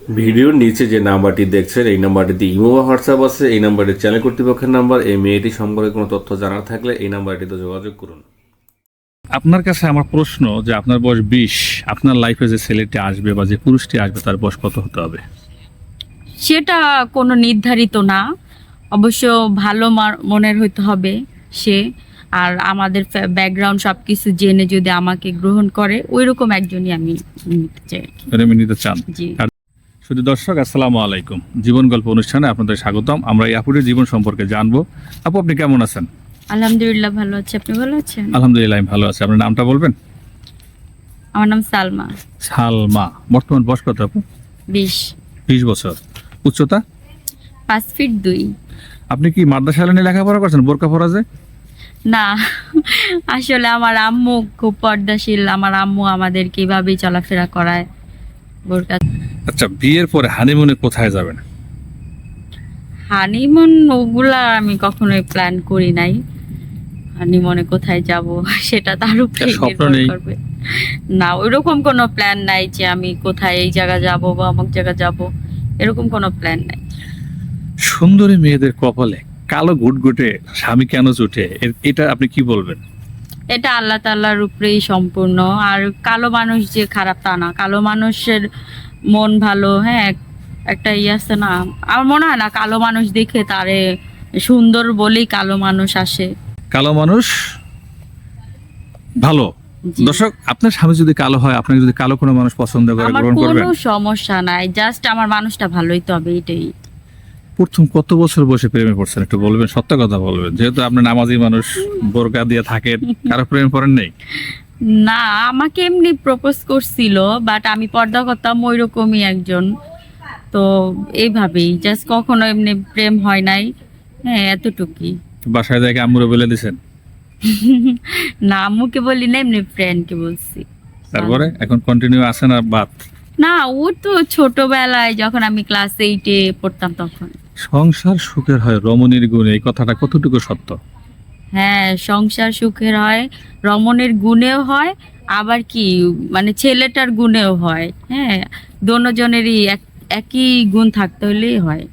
ভিডিওর নিচে যে নাম্বারটি দেখছেন এই নাম্বারটিতে ইমো বা হোয়াটসঅ্যাপ আছে এই নাম্বারটি চ্যানেল কর্তৃপক্ষের নাম্বার এই মেয়েটি সম্পর্কে কোনো তথ্য জানার থাকলে এই নাম্বারটিতে যোগাযোগ করুন। আপনার কাছে আমার প্রশ্ন যে আপনার বয়স বিশ আপনার লাইফে যে ছেলেটি আসবে বা যে পুরুষটি আসবে তার বয়স কত হতে হবে? সেটা কোনো নির্ধারিত না। অবশ্য ভালো মনের হইতে হবে সে। আর আমাদের ব্যাকগ্রাউন্ড সব কিছু জেনে যদি আমাকে গ্রহণ করে ওই রকম একজনই আমি নিতে চাই। প্রেমে নিতে চান। জি। শুধু দর্শক আসসালামু আলাইকুম। জীবন গল্প অনুষ্ঠানে আপনাদের স্বাগতম। আমরা এই আপুরের জীবন সম্পর্কে জানব। আপু আপনি কেমন আছেন? আলহামদুলিল্লাহ ভালো আছে। আপনি ভালো আছেন? আলহামদুলিল্লাহ আমি ভালো আছি। আপনার নামটা বলবেন? আমার নাম সালমা। সালমা। বর্তমান বয়স কত আপু? বিশ। বিশ বছর। উচ্চতা? পাঁচ ফিট দুই। আপনি কি মাদ্রাসা নিয়ে লেখাপড়া করছেন বোরকা ফরাজে? না। আসলে আমার আম্মু খুব পর্দাশীল। আমার আম্মু আমাদের কীভাবে চলাফেরা করায় বোরকা আচ্ছা বিয়ের পরে হানিমুনে কোথায় যাবেন? হানিমুন ওগুলা আমি কখনোই প্ল্যান করি নাই। হানিমুনে কোথায় যাব সেটা তার উপরে স্বপ্ন নেই? করবে। না ওইরকম কোনো প্ল্যান নাই যে আমি কোথায় এই জায়গা যাব বা অমুক জায়গা যাব। এরকম কোনো প্ল্যান নাই। সুন্দরী মেয়েদের কপালে কালো গুটগুটে স্বামী কেন জুটে? এটা আপনি কি বলবেন? এটা আল্লাহ তাল্লাহর উপরেই সম্পূর্ণ। আর কালো মানুষ যে খারাপ তা না। কালো মানুষের মন ভালো হ্যাঁ একটা ইয়ে আছে না আমার মনে হয় না কালো মানুষ দেখে তারে সুন্দর বলেই কালো মানুষ আসে। কালো মানুষ ভালো। দর্শক আপনার স্বামী যদি কালো হয় আপনাকে যদি কালো কোনো মানুষ পছন্দ করে গ্রহণ করবেন কোনো সমস্যা নাই জাস্ট আমার মানুষটা ভালোই তো হবে এটাই। প্রথম কত বছর বসে প্রেমে পড়ছেন? একটু বলবেন সত্য কথা বলবেন। যেহেতু আপনি নামাজি মানুষ বোরকা দিয়ে থাকেন কারও প্রেম পড়েন নেই? না আমাকে এমনি প্রপোজ করছিল বাট আমি পর্দা করতাম ওই রকমই একজন। তো এইভাবেই জাস্ট কখনো এমনি প্রেম হয় নাই। হ্যাঁ এতটুকুই। বাসায় জায়গায় আম্মুরে বলে দিছেন? না আম্মুকে বলি না এমনি ফ্রেন্ডকে বলছি। তারপরে? এখন কন্টিনিউ আছে না বাদ? না ও তো ছোটবেলায় যখন আমি ক্লাস এইটে পড়তাম তখন। সংসার সুখের হয় রমণীর গুণে এই কথাটা কতটুকু সত্য? হ্যাঁ সংসার সুখের হয়, রমণের গুণেও হয়, আবার কি মানে ছেলেটার গুণেও হয় হ্যাঁ দোনোজনেরই এক, একই গুণ থাকতে হলেই হয়।